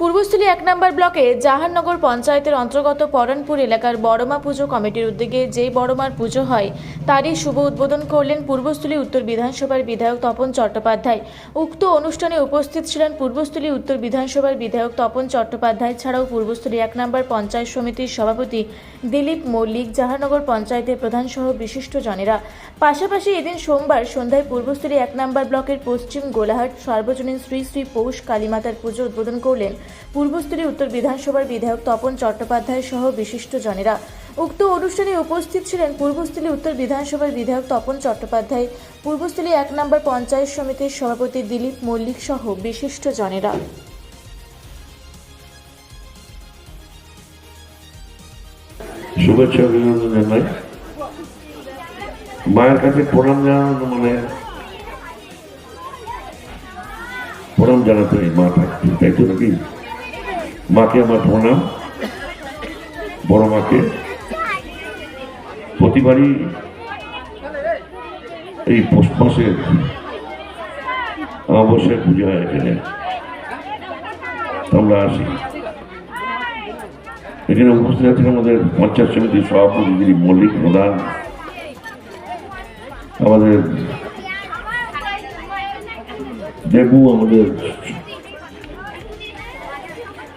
পূর্বস্থলী এক নম্বর ব্লকে জাহাননগর পঞ্চায়েতের অন্তর্গত পরানপুর এলাকার বড়মা পুজো কমিটির উদ্যোগে যেই বড়মার পুজো হয়, তারই শুভ উদ্বোধন করলেন পূর্বস্থলী উত্তর বিধানসভার বিধায়ক তপন চট্টোপাধ্যায়। উক্ত অনুষ্ঠানে উপস্থিত ছিলেন পূর্বস্থলী উত্তর বিধানসভার বিধায়ক তপন চট্টোপাধ্যায়, ছাড়াও পূর্বস্থলী এক নম্বর পঞ্চায়েত সমিতির সভাপতি দিলীপ মল্লিক, জাহানগর পঞ্চায়েতের প্রধানসহ বিশিষ্টজনেরা। পাশাপাশি এদিন সোমবার সন্ধ্যায় পূর্বস্থলী এক নম্বর ব্লকের পশ্চিম গোলাহাট সর্বজনীন শ্রী শ্রী পৌষ কালীমাতার পুজো উদ্বোধন করলেন। পূর্বস্থলী উত্তর বিধানসভার বিধায়ক তপন চট্টোপাধ্যায় সহ বিশিষ্টজনেরা। উক্ত অনুষ্ঠানে উপস্থিত ছিলেন পূর্বস্থলী উত্তর বিধানসভার বিধায়ক তপন চট্টোপাধ্যায় পূর্বস্থলী এক নম্বর পঞ্চায়েত সমিতির সভাপতি দিলীপ মল্লিক সহ বিশিষ্টজনেরা। শুভেচ্ছা, অভিনন্দন জানাই। মায়ের কাছে প্রণাম জানানো মানে প্রণাম জানাতে মা থাকতে তাই তো নাকি? মাকে আমার প্রণাম বড় মাকে। প্রতিবারই এই পৌষ মাসে অমাবস্যায় পুজো হয় এখানে। আমরা আসি। এখানে উপস্থিত আছেন আমাদের পঞ্চায়েত সমিতির সভাপতি যিনি মল্লিক প্রধান। আমাদের দেবু, আমাদের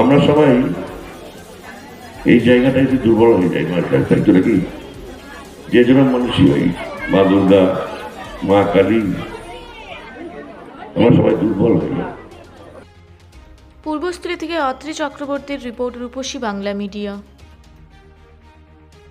আমরা সবাই এই জায়গাটা একটু দুর্বল হয়ে যায় মা কাছে। তো নাকি যে যেন মানুষই হই, মা দুর্গা, মা কালী, আমরা সবাই দুর্বল হয়ে যাই পূর্বস্থলী থেকে অত্রি চক্রবর্তীর রিপোর্ট রূপসী বাংলা মিডিয়া।